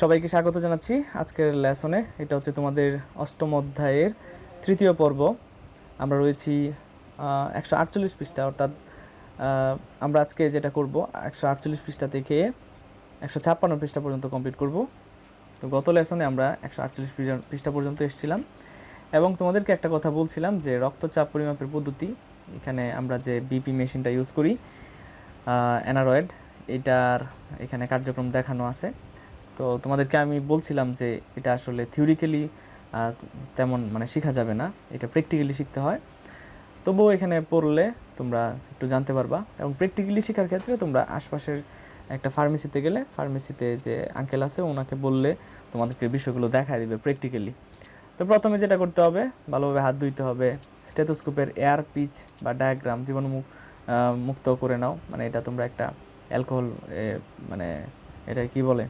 সবাইকে স্বাগত জানাচ্ছি আজকের লেসনে এটা হচ্ছে তোমাদের অষ্টম অধ্যায়ের তৃতীয় পর্ব। আমরা রয়েছি একশো আটচল্লিশ পৃষ্ঠা, অর্থাৎ আমরা আজকে যেটা করব, একশো আটচল্লিশ পৃষ্ঠা থেকে একশো ছাপ্পান্ন পৃষ্ঠা পর্যন্ত কমপ্লিট করব। তো গত লেসনে আমরা একশো আটচল্লিশ পৃষ্ঠা পর্যন্ত এসেছিলাম। এবং তোমাদেরকে একটা কথা বলছিলাম যে রক্তচাপ পরিমাপের পদ্ধতি, এখানে আমরা যে বিপি মেশিনটা ইউজ করি অ্যানারয়েড এটার এখানে কার্যক্রম দেখানো আছে। তো তোমাদেরকে আমি বলছিলাম যে এটা আসলে থিওরিক্যালি তেমন মানে শেখা যাবে না। এটা প্র্যাকটিক্যালি শিখতে হয়। তবুও এখানে পড়লে তোমরা একটু জানতে পারবা এবং প্র্যাকটিক্যালি শেখার ক্ষেত্রে তোমরা আশপাশের একটা ফার্মেসিতে গেলে ফার্মেসিতে যে আঙ্কেল আছে ওনাকে বললে তোমাদেরকে বিষয়গুলো দেখায় দিবে প্র্যাকটিক্যালি তো প্রথমে যেটা করতে হবে ভালোভাবে হাত ধুইতে হবে স্টেথোস্কোপের এয়ার পিচ বা ডায়াগ্রাম আহ, মুক্ত করে নাও। মানে এটা তোমরা একটা অ্যালকোহল মানে এটা কি বলে?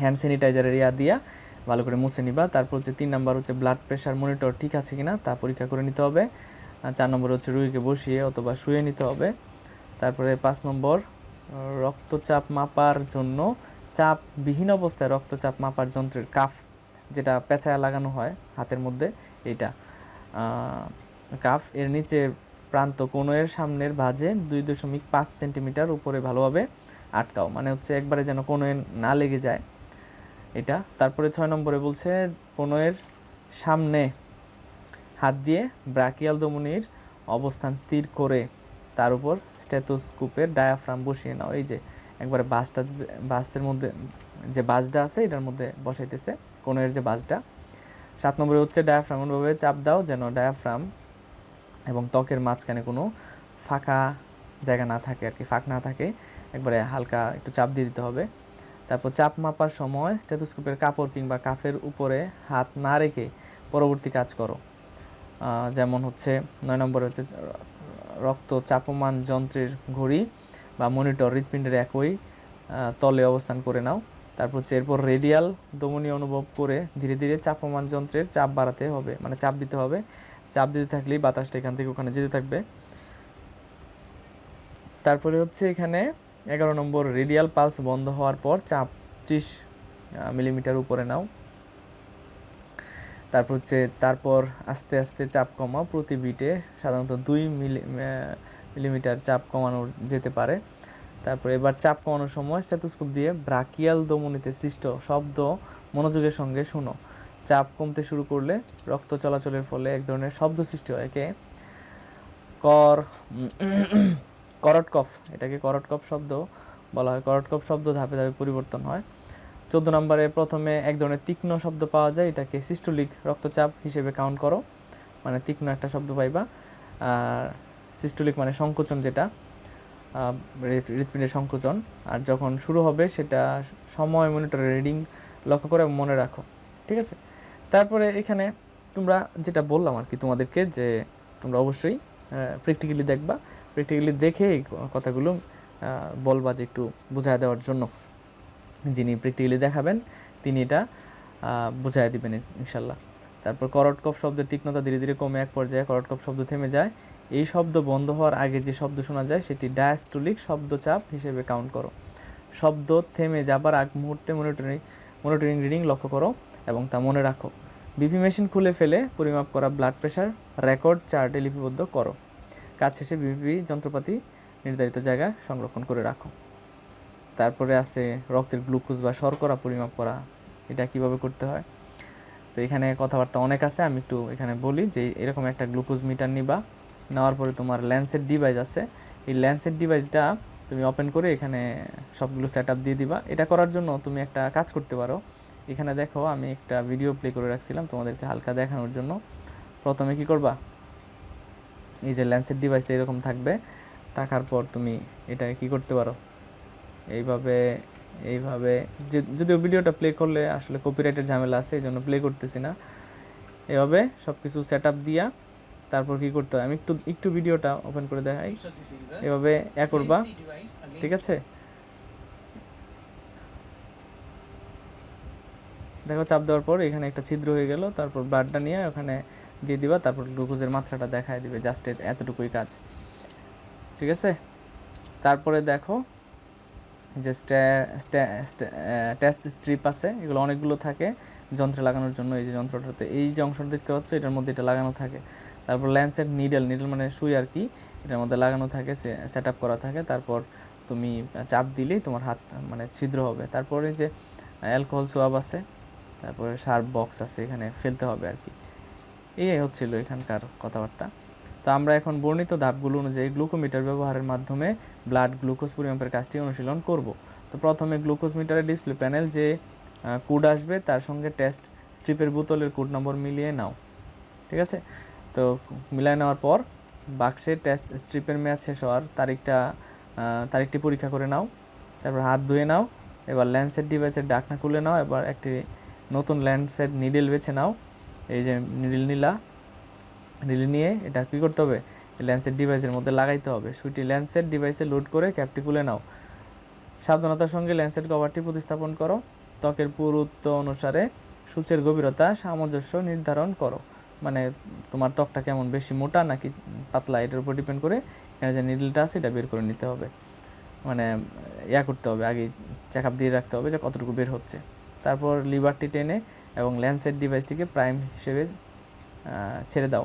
হ্যান্ড স্যানিটাইজারের ইয়া দিয়া ভালো করে মুছে নিবা। তারপর হচ্ছে তিন নাম্বার হচ্ছে ব্লাড প্রেশার মনিটর ঠিক আছে কিনা তা পরীক্ষা করে নিতে হবে। চার নম্বর হচ্ছে রুগীকে বসিয়ে অথবা শুয়ে নিতে হবে। তারপরে পাঁচ নম্বর রক্তচাপ মাপার জন্য চাপবিহীন অবস্থায় রক্তচাপ মাপার যন্ত্রের কাফ যেটা পেঁচায় লাগানো হয় হাতের মধ্যে আহ, কাফ এর নিচে প্রান্ত কোণের সামনের ভাঁজে দুই দশমিক পাঁচ সেন্টিমিটার উপরে ভালোভাবে আটকাও। মানে হচ্ছে একবারে যেন কোণে না লেগে যায়। এটা। তারপরে ছয় নম্বরে বলছে কোণের সামনে হাত দিয়ে ব্রাকিয়াল দমনির অবস্থান স্থির করে তার উপর স্টেথোস্কোপের ডায়াফ্রাম বসিয়ে নাও। এই যে একবারে বাসটা বাসের মধ্যে যে বাসটা আছে, এটার মধ্যে বসাইতেছে কোণের যে বাসটা। সাত নম্বরে হচ্ছে ডায়াফ্রাম। এমনভাবে চাপ দাও যেন ডায়াফ্রাম এবং ত্বকের মাঝখানে কোনো ফাঁকা জায়গা না থাকে আর কি, ফাঁক না থাকে। একবারে হালকা একটু চাপ দিয়ে দিতে হবে। তারপর চাপ মাপার সময় স্টেথোস্কোপের কাপড় কিংবা কাফের উপরে হাত না রেখে পরবর্তী কাজ করো। যেমন হচ্ছে নয় নম্বরে হচ্ছে রক্ত চাপমান যন্ত্রের ঘড়ি বা মনিটর হৃৎপিণ্ডের একই তলে অবস্থান করে নাও। তারপর হচ্ছে এরপর রেডিয়াল দমনী অনুভব করে ধীরে ধীরে চাপমান যন্ত্রের চাপ বাড়াতে হবে মানে চাপ দিতে হবে। চাপ দিতে থাকলেই বাতাসটা এখান থেকে ওখানে যেতে থাকবে। তারপরে হচ্ছে এখানে এগারো নম্বর রেডিয়াল পালস বন্ধ হওয়ার পর চাপ ত্রিশ মিলিমিটার উপরে নাও। তারপর হচ্ছে, তারপর আস্তে আস্তে চাপ কমাও প্রতি বিটে সাধারণত দুই মিলি মিলিমিটার চাপ কমানো যেতে পারে। তারপর এবার চাপ কমানোর সময় স্টেথোস্কোপ দিয়ে ব্রাকিয়াল ধমনীতে সৃষ্ট শব্দ মনোযোগের সঙ্গে শোনো। চাপ কমতে শুরু করলে রক্ত চলাচলের ফলে এক ধরনের শব্দ সৃষ্টি হয়, একে কর করট কফ এটাকে করট কফ শব্দ বলা হয়। করট কফ শব্দ ধাপে ধাপে পরিবর্তন হয়। চোদ্দ নম্বরে প্রথমে এক ধরনের তীক্ষ্ণ শব্দ পাওয়া যায়, এটাকে সিস্টোলিক রক্তচাপ হিসেবে কাউন্ট করো। মানে তীক্ষ্ণ একটা শব্দ পাইবা। আর সিস্টোলিক মানে সংকোচন যেটা হৃৎপিণ্ডের সংকোচন। আর যখন শুরু হবে সেটা সময় মনিটরে রিডিং লক্ষ্য করে মনে রাখো। ঠিক আছে? তারপরে এখানে তোমরা যেটা বললাম আর কি তোমাদেরকে, যে তোমরা অবশ্যই প্র্যাকটিক্যালি দেখবা। প্র্যাকটিক্যালি দেখে এই কথাগুলো আহ, বলবা যে একটু বুঝায় দেওয়ার জন্য। যিনি প্র্যাকটিক্যালি দেখাবেন তিনি এটা বুঝাই দিবেন ইনশাল্লাহ। তারপর করট কফ শব্দের তীক্ষ্ণতা ধীরে ধীরে কমে এক পর্যায়ে করট কফ শব্দ থেমে যায়। এই শব্দ বন্ধ হওয়ার আগে যে শব্দ শোনা যায় সেটি ডায়াস্টোলিক শব্দচাপ হিসেবে কাউন্ট করো। শব্দ থেমে যাবার আগ মুহূর্তে মনিটরিং মনিটরিং রিডিং লক্ষ্য করো এবং তা মনে রাখো। বিপি মেশিন খুলে ফেলে পরিমাপ করা ব্লাড প্রেশার রেকর্ড চার্টে লিপিবদ্ধ করো। কাজ শেষে বিপি যন্ত্রপাতি নির্ধারিত জায়গায় সংরক্ষণ করে রাখো। তারপরে আছে রক্তের গ্লুকোজ বা শর্করা পরিমাপ করা, এটা কীভাবে করতে হয়? তো এখানে কথাবার্তা অনেক আছে, আমি একটু এখানে বলি যে এরকম একটা গ্লুকোজ মিটার নিবা, নেওয়ার পরে তোমার ল্যান্সের ডিভাইস আছে। এই ল্যান্সের ডিভাইসটা তুমি ওপেন করে এখানে সবগুলো সেট দিয়ে দিবা। এটা করার জন্য তুমি একটা কাজ করতে পারো। এখানে দেখো, আমি একটা ভিডিও প্লে করে রাখছিলাম তোমাদেরকে হালকা দেখানোর জন্য। প্রথমে কি করবা? এই যে ল্যান্সের ডিভাইসটা এরকম থাকবে, থাকার পর তুমি এটা কি করতে পারো? এইভাবে এইভাবে যদিও ভিডিওটা প্লে করলে আসলে কপিরাইটের ঝামেলা আছে এই জন্য প্লে করতেছি না। এভাবে সব কিছু সেট আপ দিয়া তারপর কি করতে হয়? আমি একটু একটু ভিডিওটা ওপেন করে দেখাই। এভাবে এ করবা। ঠিক আছে? দেখো, চাপ দেওয়ার পর এখানে একটা ছিদ্র হয়ে গেল, তারপর ব্লাডটা নিয়ে ওখানে দিয়ে দিবা, তারপর গ্লুকোজের মাত্রাটা দেখায় দিবে জাস্ট এতটুকুই কাজ। ঠিক আছে? তারপরে দেখো, যে টেস্ট স্ট্রিপ আছে, এগুলো অনেকগুলো থাকে যন্ত্রে লাগানোর জন্য, এই যে যন্ত্রটাতে। এই যে অংশটা দেখতে পাচ্ছ, এটার মধ্যে এটা লাগানো থাকে। তারপর ল্যান্সের নিডেল নিডেল মানে সুই আর কি, এটার মধ্যে লাগানো থাকে সেট আপ করা থাকে। তারপর তুমি চাপ দিলেই তোমার হাত মানে ছিদ্র হবে। তারপরে যে অ্যালকোহল সোয়াব আছে, তারপরে শার্প বক্স আছে, এখানে ফেলতে হবে আর কি। এই হচ্ছিল এখানকার কথাবার্তা। তো আমরা এখন বর্ণিত ধাপগুলো অনুযায়ী গ্লুকোমিটার ব্যবহারের মাধ্যমে ব্লাড গ্লুকোজ পরিমাপের কাজটি অনুশীলন করব। তো প্রথমে গ্লুকোজ মিটারের ডিসপ্লে প্যানেল যে কোড আসবে তার সঙ্গে টেস্ট স্ট্রিপের বোতলের কোড নম্বর মিলিয়ে নাও। ঠিক আছে? তো মিলিয়ে নেওয়ার পর বাক্সে টেস্ট স্ট্রিপের ম্যাচ শেষ হওয়ার তারিখটা তারিখটি পরীক্ষা করে নাও। তারপর হাত ধুয়ে নাও। এবার ল্যান্ডসেট ডিভাইসের ডাকনা খুলে নাও। এবার একটি নতুন ল্যান্ডসেট নিডেল বেছে নাও। এই যে নিডেল নিলা নিডেল নিয়ে এটা কী করতে হবে? ল্যান্সেট ডিভাইসের মধ্যে লাগাইতে হবে। সুইটি ল্যান্সেট ডিভাইসে লোড করে ক্যাপটি খুলে নাও। সাবধানতার সঙ্গে ল্যান্সেট কভারটি প্রতিস্থাপন করো। ত্বকের পুরুত্ব অনুসারে সূচের গভীরতা, সামঞ্জস্য নির্ধারণ করো। মানে তোমার ত্বকটা কেমন, বেশি মোটা নাকি পাতলা, এটার উপর ডিপেন্ড করে এখানে যে নিডলটা আছে এটা বের করে নিতে হবে। মানে ইয়া করতে হবে, আগে চেক আপ দিয়ে রাখতে হবে যে কতটুকু বের হচ্ছে। তারপর লিভারটি টেনে এবং ল্যান্সেট ডিভাইসটিকে প্রাইম হিসেবে ছেড়ে দাও।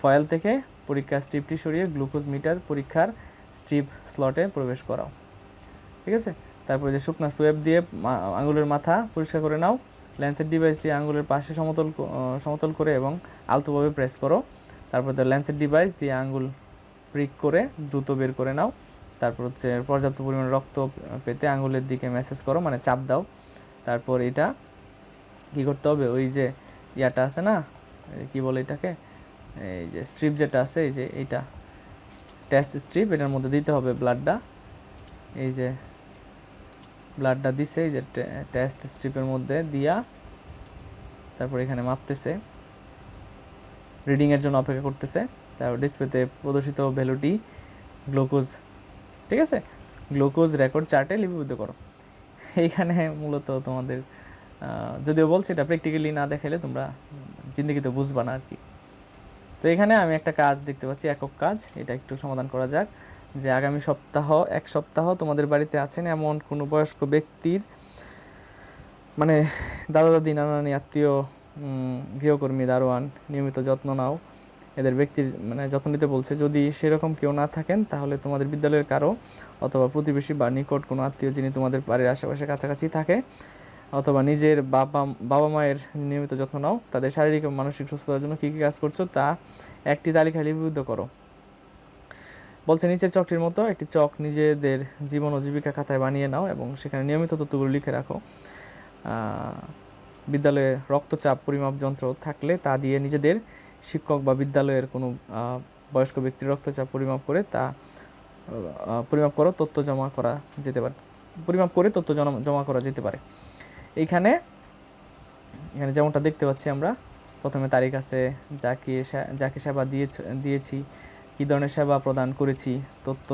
ফয়েল থেকে পরীক্ষার স্ট্রিপটি সরিয়ে গ্লুকোজ মিটার পরীক্ষার স্ট্রিপ স্লটে প্রবেশ করাও। ঠিক আছে? তারপরে যে শুকনা সোয়েব দিয়ে আঙুলের মাথা পরিষ্কার করে নাও। ল্যান্সেট ডিভাইসটি আঙুলের পাশে সমতল সমতল করে এবং আলতোভাবে প্রেস করো। তারপর ল্যান্সেট ডিভাইস দিয়ে আঙুল প্রিক করে দ্রুত বের করে নাও। তারপর হচ্ছে পর্যাপ্ত পরিমাণে রক্ত পেতে আঙুলের দিকে মেসেজ করো মানে চাপ দাও। তারপর এটা কী করতে হবে? ওই যে ইয়াটা আছে না? কি বলে এটাকে? এই যে স্ট্রিপ যেটা আছে, এই যে এইটা। টেস্ট স্ট্রিপ এটার মধ্যে দিতে হবে ব্লাডটা এই যে ব্লাডটা দিছে, এই যে টেস্ট স্ট্রিপের মধ্যে দিয়া তারপর এখানে মাপতেছে। রিডিংয়ের জন্য অপেক্ষা করতেছে। তারপর ডিসপ্লেতে প্রদর্শিত ভ্যালুটি গ্লুকোজ ঠিক আছে? গ্লুকোজ রেকর্ড চার্টে লিপিবদ্ধ করো। এইখানে মূলত তোমাদের যদিও বলছি এটা প্র্যাকটিক্যালি না দেখাইলে তোমরা জিন্দগিতে বুঝবা না আর কি তো এখানে আমি একটা কাজ দেখতে পাচ্ছি, একক কাজ। এটা একটু সমাধান করা যাক যে আগামী সপ্তাহ, এক সপ্তাহ তোমাদের বাড়িতে আছেন এমন কোনো বয়স্ক ব্যক্তির মানে দাদা দাদি নানানি, আত্মীয় গৃহকর্মী, দারোয়ান, নিয়মিত যত্ন নাও। এদের ব্যক্তির মানে যত্ন নিতে বলছে, যদি সেরকম কেউ না থাকেন তাহলে তোমাদের বিদ্যালয়ের কারও অথবা প্রতিবেশী বা নিকট কোনো আত্মীয় যিনি তোমাদের বাড়ির আশেপাশে কাছাকাছি থাকে অথবা নিজের বাবা বাবা মায়ের নিয়মিত যত্ন নাও। তাদের শারীরিক ও মানসিক সুস্থতার জন্য কী কী কাজ করছ তা একটি তালিকা লিপিবদ্ধ করো। বলছে, নিচের চকটির মতো একটি চক নিজেদের জীবন ও জীবিকা খাতায় বানিয়ে নাও এবং সেখানে নিয়মিত তথ্যগুলো লিখে রাখো। বিদ্যালয়ে রক্তচাপ পরিমাপ যন্ত্র থাকলে তা দিয়ে নিজেদের শিক্ষক বা বিদ্যালয়ের কোনো বয়স্ক ব্যক্তির রক্তচাপ পরিমাপ করে তা পরিমাপ করো, তথ্য জমা করা যেতে পারে। পরিমাপ করে তথ্য জমা জমা করা যেতে পারে। এইখানে এখানে যেমনটা দেখতে পাচ্ছি আমরা, প্রথমে তারিখ আছে, যাকে যাকে সেবা দিয়েছ, দিয়েছি, কী ধরনের সেবা প্রদান করেছি, তথ্য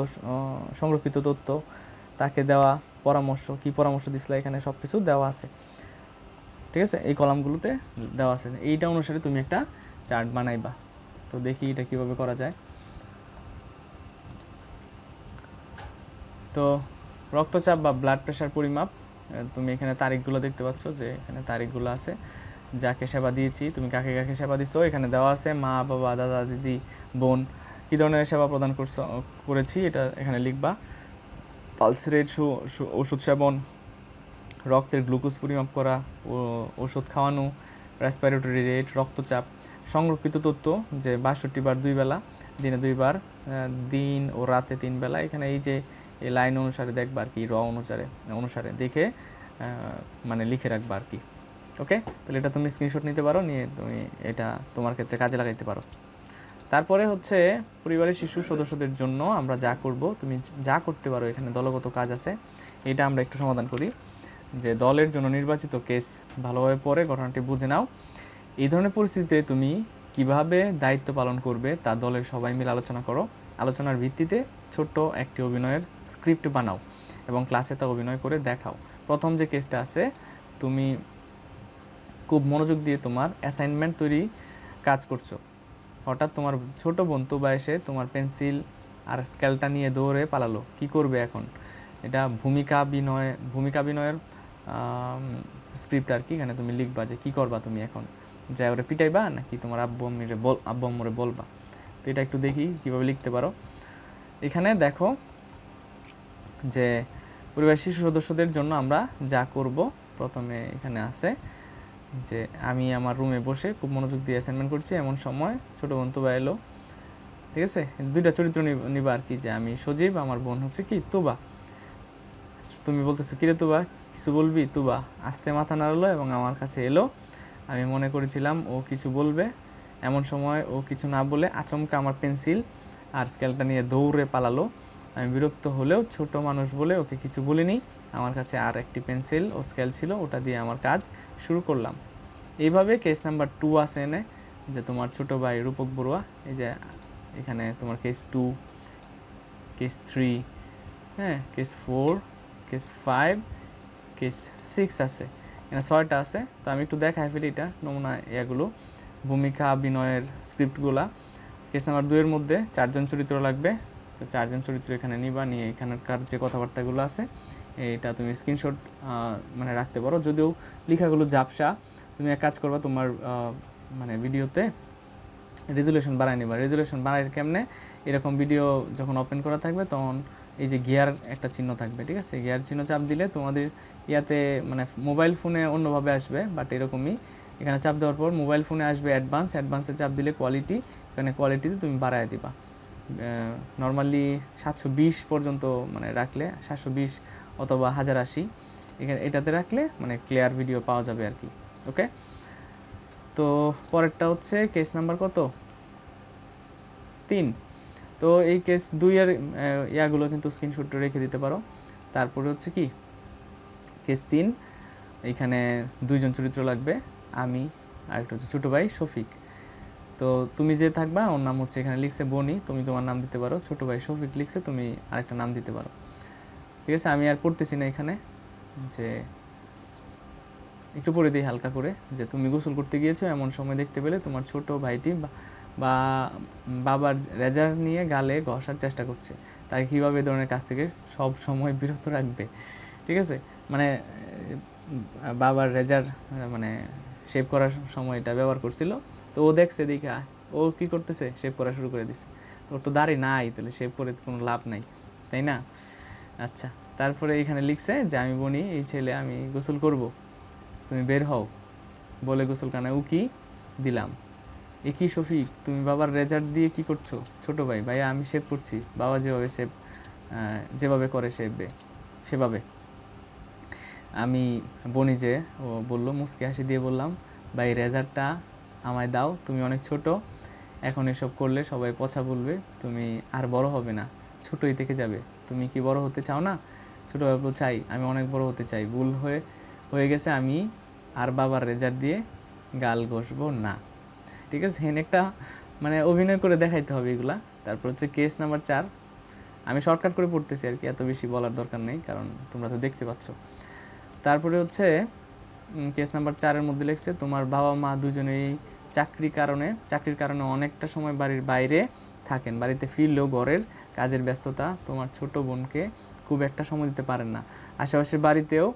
সংরক্ষিত তথ্য, তাকে দেওয়া, পরামর্শ, কি পরামর্শ দিছিল, এখানে সব কিছু দেওয়া আছে। ঠিক আছে? এই কলামগুলোতে দেওয়া আছে। এইটা অনুসারে তুমি একটা চার্ট বানাইবা। তো দেখি এটা কীভাবে করা যায়। তো রক্তচাপ বা ব্লাড প্রেশার পরিমাপ তুমি এখানে তারিখগুলো দেখতে পাচ্ছ যে এখানে তারিখগুলো আছে। যাকে সেবা দিয়েছি, তুমি কাকে কাকে সেবা দিছো? এখানে দেওয়া আছে মা, বাবা, দাদা, দিদি, বোন। কী ধরনের সেবা প্রদান করছ, করেছি এটা এখানে লিখবা। পালস রেট ওষুধ সেবন, রক্তের গ্লুকোজ পরিমাপ করা ওষুধ খাওয়ানো রেসপিরেটরি রেট রক্তচাপ, সংরক্ষিত তথ্য যে বাষট্টি বার দুই বেলা, দিনে দুইবার দিন ও রাতে তিন বেলা। এখানে এই যে এই লাইন অনুসারে দেখবা আর কি র অনুসারে অনুসারে দেখে মানে লিখে রাখবা আর কি ওকে তাহলে এটা তুমি স্ক্রিনশট নিতে পারো, নিয়ে তুমি এটা তোমার ক্ষেত্রে কাজে লাগাইতে পারো। তারপরে হচ্ছে পরিবারের শিশু সদস্যদের জন্য আমরা যা করব, তুমি যা করতে পারো, এখানে দলগত কাজ আছে, এটা আমরা একটু সমাধান করি। যে দলের জন্য নির্বাচিত কেস ভালোভাবে পড়ে, ঘটনাটি বুঝে নাও। এই ধরনের পরিস্থিতিতে তুমি কীভাবে দায়িত্ব পালন করবে, তা দলের সবাই মিলে আলোচনা করো। আলোচনার ভিত্তিতে ছোট্ট একটি অভিনয়ের স্ক্রিপ্ট বানাও এবং ক্লাসে তা অভিনয় করে দেখাও। প্রথম যে কেসটা আছে, তুমি খুব মনোযোগ দিয়ে তোমার অ্যাসাইনমেন্ট তৈরি কাজ করছ। হঠাৎ তোমার ছোট বন্ধু বা এসে তোমার পেন্সিল আর স্কেলটা নিয়ে দৌড়ে পালালো। কি করবে এখন? এটা ভূমিকা বিনয়, ভূমিকা বিনয়ের স্ক্রিপ্ট আর কি, এখানে তুমি লিখবা যে কী করবা তুমি এখন? যাই ওরে পিটাইবা নাকি তোমার আব্বু আম্মিরে বল, আব্বু আম্মুরে বলবা? তো এটা একটু দেখি কীভাবে লিখতে পারো। এখানে দেখো যে পরিবারের শিশু সদস্যদের জন্য আমরা যা করব, প্রথমে এখানে আছে যে আমি আমার রুমে বসে খুব মনোযোগ দিয়ে অ্যাসাইনমেন্ট করছি। এমন সময় ছোটো বোন তোবা এলো, ঠিক আছে? দুইটা চরিত্র নিবা আর কি যে আমি সজীব, আমার বোন হচ্ছে কি? তুবা। তুমি বলতেছো, কিরে তুবা? কিছু বলবি? তুবা। আস্তে মাথা নাড়ালো এবং আমার কাছে এলো। আমি মনে করেছিলাম ও কিছু বলবে। এমন সময় ও কিছু না বলে আচমকা আমার পেন্সিল আর স্কেলটা নিয়ে দৌড়ে পালালো। আমি বিরক্ত হলেও ছোট মানুষ বলে ওকে কিছু বলিনি। আমার কাছে আর একটি পেন্সিল ও স্কেল ছিল, ওটা দিয়ে আমার কাজ শুরু করলাম। এইভাবে কেস নাম্বার টু আসে এনে, যে তোমার ছোট ভাই রূপক বড়ুয়া, এই যে এখানে তোমার কেস টু, কেস থ্রি হ্যাঁ case four, case five, case six আছে। এখানে ছয়টা আছে। তো আমি একটু দেখাই ফেলি এটা নমুনা এগুলো ভূমিকা, অভিনয়ের স্ক্রিপ্টগুলা। কেস নাম্বার দুইয়ের মধ্যে চারজন চরিত্র লাগবে। তো চারজন চরিত্র এখানে নিবা, নিয়ে এখানকার যে কথাবার্তাগুলো আছে, এটা তুমি স্ক্রিনশট মানে রাখতে পারো। যদিও লেখাগুলো ঝাপসা, তুমি এক কাজ করবা, তোমার মানে ভিডিওতে রেজুলেশন বাড়ায় নিবা। রেজুলেশন বাড়ায় কেমনে? এরকম ভিডিও যখন ওপেন করা থাকবে, তখন এই যে গিয়ার একটা চিহ্ন থাকবে, ঠিক আছে? গিয়ার চিহ্ন চাপ দিলে তোমাদের ইয়াতে মানে মোবাইল ফোনে অন্যভাবে আসবে বাট এরকমই এখানে চাপ দেওয়ার পর মোবাইল ফোনে আসবে অ্যাডভান্স অ্যাডভান্সে চাপ দিলে কোয়ালিটি এখানে কোয়ালিটিতে তুমি বাড়ায় দিবা। নর্মালি সাতশো বিশ পর্যন্ত মানে রাখলে সাতশো বিশ অথবা হাজার আশি এখানে এটাতে রাখলে মানে ক্লিয়ার ভিডিও পাওয়া যাবে আর কি ওকে তো পরেরটা হচ্ছে কেস নাম্বার কত? তিন। তো এই কেস দুইয়ের আহ, ইয়াগুলো কিন্তু স্ক্রিনশট রেখে দিতে পারো। তারপরে হচ্ছে কি? কেস তিন এখানে দুইজন চরিত্র লাগবে। আমি আর একটা হচ্ছে ছোটো ভাই শফিক। তো তুমি যে থাকবা, ওর নাম হচ্ছে এখানে লিখছে বনি, তুমি তোমার নাম দিতে পারো। ছোটো ভাই শফিক লিখছে, তুমি আরেকটা নাম দিতে পারো। ঠিক আছে, আমি আর পড়তেছি না এখানে। যে একটু পরে দিই হালকা করে। যে তুমি গোসল করতে গিয়েছো, এমন সময় দেখতে পেলে তোমার ছোট ভাইটি বা- বাবার রেজার নিয়ে গালে ঘষার চেষ্টা করছে। তাই কীভাবে এ ধরনের কাজ থেকে সব সময় বিরত রাখবে? ঠিক আছে? মানে বাবার রেজার মানে শেভ করার সময় এটা ব্যবহার করছিল। তো ও দেখছে, দেখে ও কি করতেছে? শেভ করা শুরু করে দিছে। ওর তো দাড়ি নাই, তাহলে শেভ করে কোনো লাভ নাই, তাই না? আচ্ছা তারপরে এখানে লিখছে যে, আমি বনি, এই ছেলে আমি গোসল করব। তুমি বের হও। বলে গোসল গোসলখানায় উকি দিলাম। এ কি শফিক, তুমি বাবার রেজাল্ট দিয়ে কি করছ? ছোট ভাই, ভাইয়া, আমি শেভ করছি। বাবা যেভাবে শেভ যেভাবে করে শেভবে সেভাবে। আমি বনি যে, ও বলল, মুসকে হাসি দিয়ে বললাম, ভাই, রেজাল্টটা আমায় দাও, তুমি অনেক ছোট, এখন এসব করলে সবাই পছা বলবে, তুমি আর বড় হবে না, ছোটই থেকে যাবে, তুমি কি বড় হতে চাও না? ছোটো বাবু চাই, আমি অনেক বড় হতে চাই, ভুল হয়ে হয়ে গেছে, আমি আর বাবার রেজাল্ট দিয়ে গাল ঘষবো না। ঠিক আছে, হেন একটা মানে অভিনয় করে দেখাইতে হবে এগুলা। তারপর হচ্ছে কেস নাম্বার চার, আমি শর্টকাট করে পড়তেছি আর কি, এত বেশি বলার দরকার নেই, কারণ তোমরা তো দেখতে পাচ্ছ। তারপরে হচ্ছে কেস নাম্বার চারের মধ্যে লিখছে, তোমার বাবা মা দুজনেই চাকরি কারণে, চাকরির কারণে অনেকটা সময় বাড়ির বাইরে থাকেন। বাড়িতে ফিরলেও ঘরের কাজের ব্যস্ততা তোমার ছোট বোনকে খুব একটা সময় দিতে পারেন না। আশেপাশের বাড়িতেও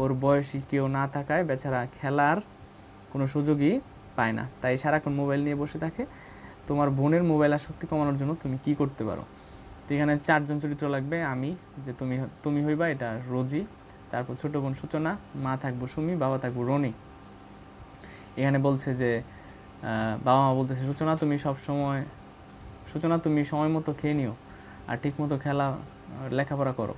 ওর বয়সী কেউ না থাকায় বেচারা খেলার কোনো সুযোগই পায় না। তাই সারাক্ষণ মোবাইল নিয়ে বসে থাকে। তোমার বোনের মোবাইল আসক্তি কমানোর জন্য তুমি কি করতে পারো? তো এখানে চারজন চরিত্র লাগবে। আমি যে তুমি তুমি হইবা, এটা রোজি। তারপর ছোট বোন সূচনা, মা থাকব সুমি, বাবা থাকব রনি। এখানে বলছে যে বাবা মা বলতেছে, সূচনা, তুমি সব সময় সূচনা, তুমি সময় মতো খেয়ে নিও আর ঠিক মতো খেলা, লেখাপড়া করো।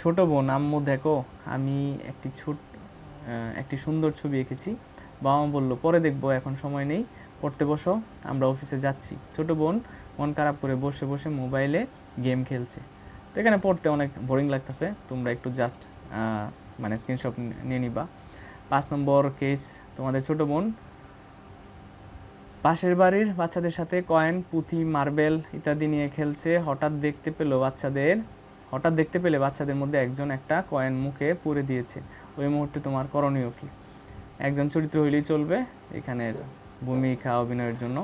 ছোট বোন, আম্মু, দেখো, আমি একটি ছোট একটি সুন্দর ছবি এঁকেছি। বাবা মা বলল, পরে দেখব, এখন সময় নেই, পড়তে বসো, আমরা অফিসে যাচ্ছি। ছোট বোন মন খারাপ করে বসে বসে মোবাইলে গেম খেলছে। তো এখানে পড়তে অনেক বোরিং লাগতেছে, তোমরা একটু জাস্ট মানে স্ক্রিনশট নিয়ে নিবা। পাঁচ নম্বর কেস তোমাদের ছোট বোন। পাশের বাড়ির বাচ্চাদের সাথে কয়েন পুঁথি মার্বেল ইত্যাদি নিয়ে খেলছে। হঠাৎ দেখতে পেল বাচ্চাদের, হঠাৎ দেখতে পেলে বাচ্চাদের মধ্যে একজন একটা কয়েন মুখে পুরে দিয়েছে। ওই মুহূর্তে তোমার করণীয় কি? একজন চরিত্র হইলেই চলবে এখানের ভূমিকা অভিনয়ের জন্য।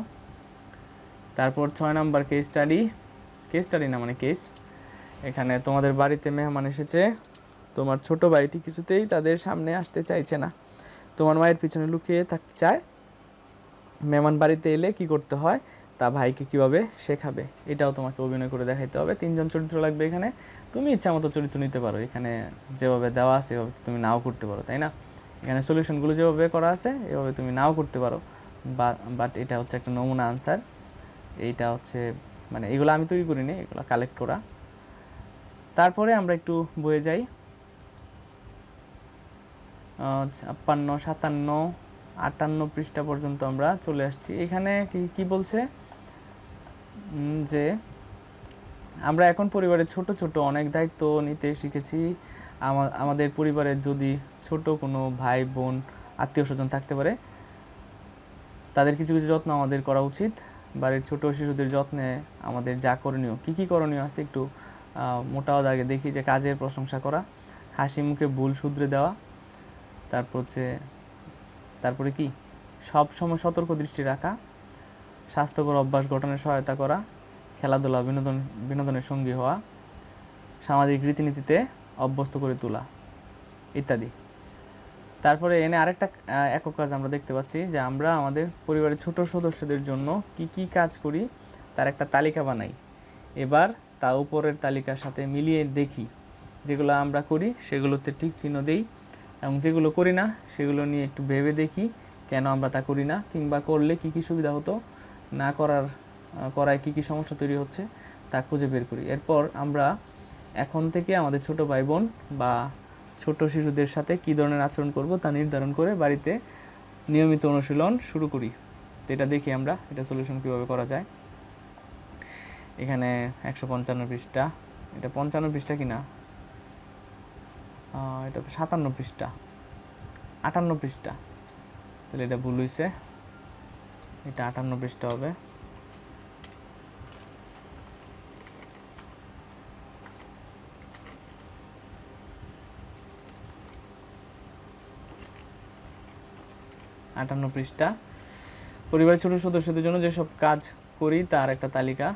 তারপর ছয় নম্বর কেস স্টাডি কেস স্টাডি না মানে কেস এখানে তোমাদের বাড়িতে মেহমান এসেছে। তোমার ছোট ভাইটি কিছুতেই তাদের সামনে আসতে চাইছে না। তোমার মায়ের পিছনে লুকিয়ে থাকতে চায়, মেহমান বাড়িতে এলে কি করতে হয়, তা ভাইকে কীভাবে শেখাবে? এটাও তোমাকে অভিনয় করে দেখাইতে হবে। তিনজন চরিত্র লাগবে এখানে। তুমি ইচ্ছা মতো চরিত্র নিতে পারো। এখানে যেভাবে দেওয়া আছে, এভাবে তুমি নাও করতে পারো, তাই না? এখানে সলিউশনগুলো যেভাবে করা আছে, এভাবে তুমি নাও করতে পারো। বা বাট এটা হচ্ছে একটা নমুনা আনসার এইটা হচ্ছে মানে এগুলো আমি তৈরি করিনি, এগুলো কালেক্ট করা। তারপরে আমরা একটু বয়ে যাই। ছাপ্পান্ন সাতান্ন আটান্ন পৃষ্ঠা পর্যন্ত আমরা চলে আসছি। এখানে কি বলছে? যে আমরা এখন পরিবারের ছোট ছোট অনেক দায়িত্ব নিতে শিখেছি। আমা- আমাদের পরিবারের যদি ছোট কোনো ভাই বোন আত্মীয় স্বজন থাকতে পারে তাদের কিছু কিছু যত্ন আমাদের করা উচিত। বাড়ির ছোট শিশুদের যত্নে আমাদের যা করণীয় কী কী করণীয় আছে একটু আহ, মোটা দাগে দেখি যে কাজের প্রশংসা করা হাসি মুখে ভুল শুধরে দেওয়া। তারপর হচ্ছে, তারপরে কি? সব সময় সতর্ক দৃষ্টি রাখা, স্বাস্থ্যকর অভ্যাস গঠনে সহায়তা করা, খেলাধুলা, বিনোদন, বিনোদনের সঙ্গী হওয়া, সামাজিক রীতিনীতিতে অভ্যস্ত করে তোলা, ইত্যাদি। তারপরে এনে আরেকটা একক কাজ আমরা দেখতে পাচ্ছি যে আমরা আমাদের পরিবারের ছোট সদস্যদের জন্য কি কি কাজ করি, তার একটা তালিকা বানাই। এবার তা উপরের তালিকার সাথে মিলিয়ে দেখি, যেগুলো আমরা করি, সেগুলোতে ঠিক চিহ্ন দেই এবং যেগুলো করি না সেগুলো নিয়ে একটু ভেবে দেখি কেন আমরা তা করি না কিংবা করলে কি কি সুবিধা হতো না করার করায় কি কি সমস্যা তৈরি হচ্ছে তা খুঁজে বের করি। এরপর আমরা এখন থেকে আমাদের ছোট ভাই বোন বা ছোট শিশুদের সাথে কী ধরনের আচরণ করব তা নির্ধারণ করে বাড়িতে নিয়মিত অনুশীলন শুরু করি। এটা দেখি আমরা এটা সলিউশন কীভাবে করা যায়। এখানে একশো পঞ্চান্ন পৃষ্ঠা। এটা পঞ্চান্ন পৃষ্ঠা কি না আহ, এটা তো সাতান্ন পৃষ্ঠা, আটান্ন পৃষ্ঠা। তাহলে এটা ভুল হয়েছে এটা আটান্ন পৃষ্ঠা হবে। আটান্ন পৃষ্ঠা। পরিবারের ছোট সদস্যদের জন্য যেসব কাজ করি, তার একটা তালিকা।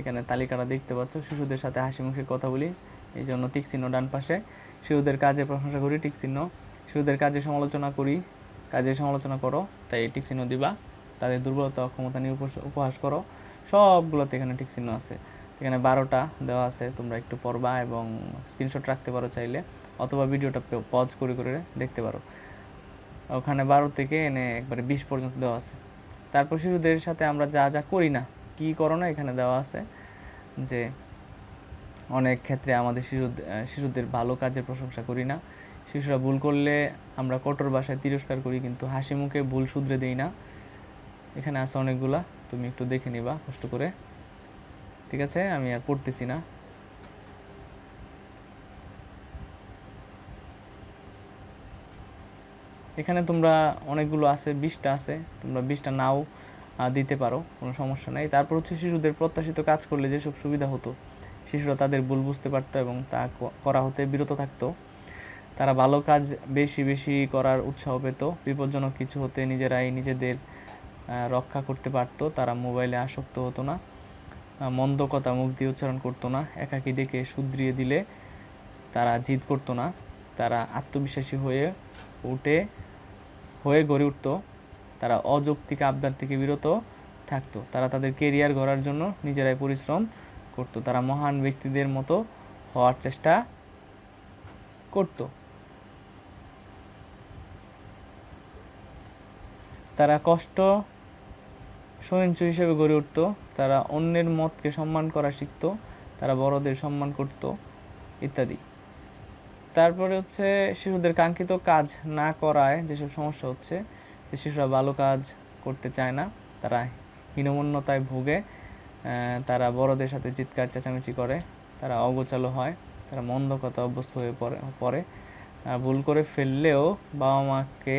এখানে তালিকাটা দেখতে পাচ্ছ। শিশুদের সাথে হাসি মুখে কথা বলি। এই জন্য টিক চিহ্ন ডান পাশে। শিশুদের কাজে প্রশংসা করি টিক চিহ্ন। শিশুদের কাজে সমালোচনা করি, কাজে সমালোচনা করো, তাই টিক চিহ্ন দিবা। তাদের দুর্বলতা অক্ষমতা নিয়ে উপহাস করো। সবগুলোতে এখানে টিক চিহ্ন আছে। এখানে বারোটা দেওয়া আছে, তোমরা একটু পড়বা এবং স্ক্রিনশট রাখতে পারো চাইলে, অথবা ভিডিওটা পজ করে করে দেখতে পারো। ওখানে বারো থেকে এনে একবারে বিশ পর্যন্ত দেওয়া আছে। তারপর শিশুদের সাথে আমরা যা যা করি না, কী করো না এখানে দেওয়া আছে যে অনেক ক্ষেত্রে আমাদের শিশু শিশুদের ভালো কাজের প্রশংসা করি না। শিশুরা ভুল করলে আমরা কঠোর ভাষায় তিরস্কার করি, কিন্তু হাসি মুখে ভুল শুধরে দেই না। এখানে আছে অনেকগুলা, তুমি একটু দেখে নিবা, কষ্ট করে। ঠিক আছে? আমি আর পড়তেছি না। এখানে তোমরা অনেকগুলো আছে, বিশটা আছে, তোমরা বিশটা নাও দিতে পারো, কোনো সমস্যা নেই। তারপর হচ্ছে শিশুদের প্রত্যাশিত কাজ করলে যেসব সুবিধা হতো শিশুরা তাদের ভুল বুঝতে পারতো এবং তা করা হতে বিরত থাকতো। তারা ভালো কাজ বেশি বেশি করার উৎসাহ পেত। বিপজ্জনক কিছু হতে নিজেরাই নিজেদের রক্ষা করতে পারতো। তারা মোবাইলে আসক্ত হতো না মন্দ কথা মুখ দিয়ে উচ্চারণ করতো না, একাকি ডেকে শুধরিয়ে দিলে তারা জিদ করতো না। তারা আত্মবিশ্বাসী হয়ে উঠে, হয়ে গড়ে উঠতো। তারা অযৌক্তিক আবদার থেকে বিরত থাকতো। তারা তাদের কেরিয়ার গড়ার জন্য নিজেরাই পরিশ্রম করতো, তারা মহান ব্যক্তিদের মতো হওয়ার চেষ্টা করতো। তারা কষ্ট, সহিংসু হিসেবে গড়ে উঠতো, তারা অন্যের মতকে সম্মান করা শিখতো, তারা বড়দের সম্মান করত, ইত্যাদি। তারপরে হচ্ছে শিশুদের কাঙ্ক্ষিত কাজ না করায় যেসব সমস্যা হচ্ছে, যে শিশুরা ভালো কাজ করতে চায় না, তারা হীনমন্যতায় ভোগে তারা বড়দের সাথে চিৎকার চেঁচামেচি করে, তারা অগোচালো হয়, তারা মন্দ কথা অভ্যস্ত হয়ে পড়ে পড়ে। ভুল করে ফেললেও বাবা মাকে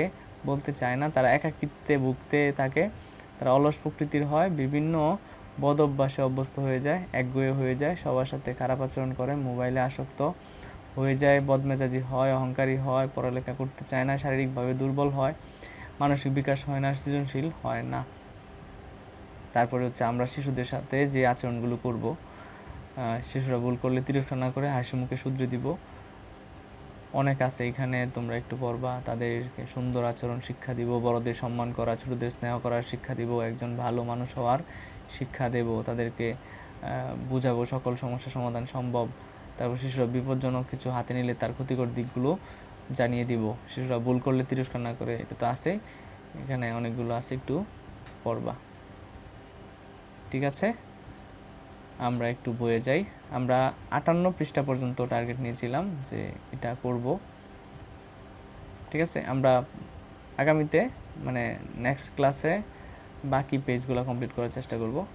বলতে চায় না, তারা একাকিত্বে ভুগতে থাকে, তারা অলস প্রকৃতির হয়, বিভিন্ন বদ অভ্যাসে অভ্যস্ত হয়ে যায়, একগুয়ে হয়ে যায়, সবার সাথে খারাপ আচরণ করে, মোবাইলে আসক্ত হয়ে যায়, বদমেজাজি হয়, অহংকারী হয়, পড়ালেখা করতে চায় না, শারীরিকভাবে দুর্বল হয়, মানসিক বিকাশ হয় না, সৃজনশীল হয় না। তারপরে হচ্ছে আমরা শিশুদের সাথে যে আচরণগুলো করব শিশুরা ভুল করলে তিরস্কার না করে হাসি মুখে শুধরে দিব। অনেক আছে এখানে, তোমরা একটু পড়বা, তাদেরকে সুন্দর আচরণ শিক্ষা দিব, বড়দের সম্মান করা, ছোটদের স্নেহ করার শিক্ষা দিব, একজন ভালো মানুষ হওয়ার শিক্ষা দেব, তাদেরকে বুঝাবো সকল সমস্যা সমাধান সম্ভব। তারপর শিশুরা বিপজ্জনক কিছু হাতে নিলে তার ক্ষতিকর দিকগুলো জানিয়ে দিব। শিশুরা ভুল করলে তিরস্কার না করে, এটা তো আছে, এখানে অনেকগুলো আছে, একটু পড়বা। ঠিক আছে? আমরা একটু বয়ে যাই। আমরা আটান্ন পৃষ্ঠা পর্যন্ত টার্গেট নিয়েছিলাম যে এটা করব। ঠিক আছে? আমরা আগামীতে মানে নেক্সট ক্লাসে বাকি পেজগুলো কমপ্লিট করার চেষ্টা করব।